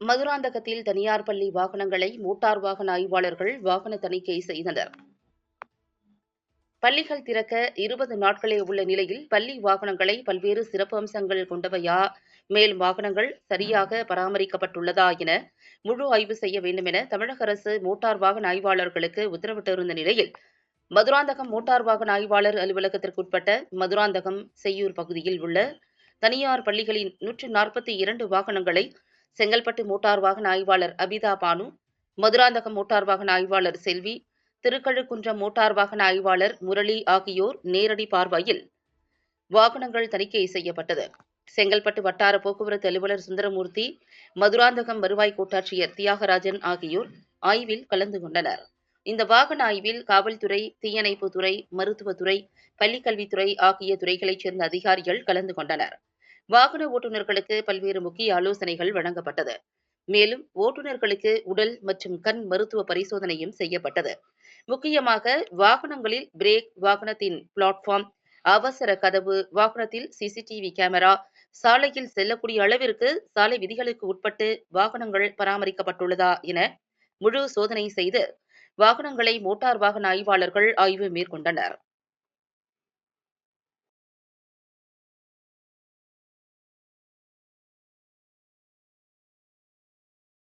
மதுராந்தகத்தில் தனியார் பள்ளி வாகனங்களை மோட்டார் வாகன ஆய்வாளர்கள் வாகன தணிக்கை செய்தனர். பள்ளிகள் திறக்க இருபது நாட்களே உள்ள நிலையில் பள்ளி வாகனங்களை பல்வேறு சிறப்பு அம்சங்கள் கொண்டவையா மேலும் வாகனங்கள் சரியாக பராமரிக்கப்பட்டுள்ளதா என முழு ஆய்வு செய்ய வேண்டும் என தமிழக அரசு மோட்டார் வாகன ஆய்வாளர்களுக்கு உத்தரவிட்டிருந்த நிலையில் மதுராந்தகம் மோட்டார் வாகன ஆய்வாளர் அலுவலகத்திற்குட்பட்ட மதுராந்தகம் செய்யூர் பகுதியில் உள்ள தனியார் பள்ளிகளின் நூற்று நாற்பத்தி இரண்டு வாகனங்களை செங்கல்பட்டு மோட்டார் வாகன ஆய்வாளர் அபிதா பானு மதுராந்தகம் மோட்டார் வாகன ஆய்வாளர் செல்வி திருக்கழுக்குன்றம் மோட்டார் வாகன ஆய்வாளர் முரளி ஆகியோர் நேரடி பார்வையில் வாகனங்கள் தணிக்கை செய்யப்பட்டது. செங்கல்பட்டு வட்டார போக்குவரத்து அலுவலர் சுந்தரமூர்த்தி மதுராந்தகம் வருவாய் கோட்டாட்சியர் தியாகராஜன் ஆகியோர் ஆய்வில் கலந்து கொண்டனர். இந்த வாகன ஆய்வில் காவல்துறை தீயணைப்புத்துறை மருத்துவத்துறை பள்ளிக்கல்வித்துறை ஆகிய துறைகளைச் சேர்ந்த அதிகாரிகள் கலந்து கொண்டனர். வாகன ஓட்டுநர்களுக்கு பல்வேறு முக்கிய ஆலோசனைகள் வழங்கப்பட்டது. மேலும் ஓட்டுநர்களுக்கு உடல் மற்றும் கண் மருத்துவ பரிசோதனையும் செய்யப்பட்டது. முக்கியமாக வாகனங்களில் பிரேக் வாகனத்தின் பிளாட்ஃபார்ம் அவசர கதவு வாகனத்தில் சிசிடிவி கேமரா சாலையில் செல்லக்கூடிய அளவிற்கு சாலை விதிகளுக்கு உட்பட்டு வாகனங்கள் பராமரிக்கப்பட்டுள்ளதா என முழு சோதனை செய்து வாகனங்களை மோட்டார் வாகன ஆய்வாளர்கள் ஆய்வு மேற்கொண்டனர்.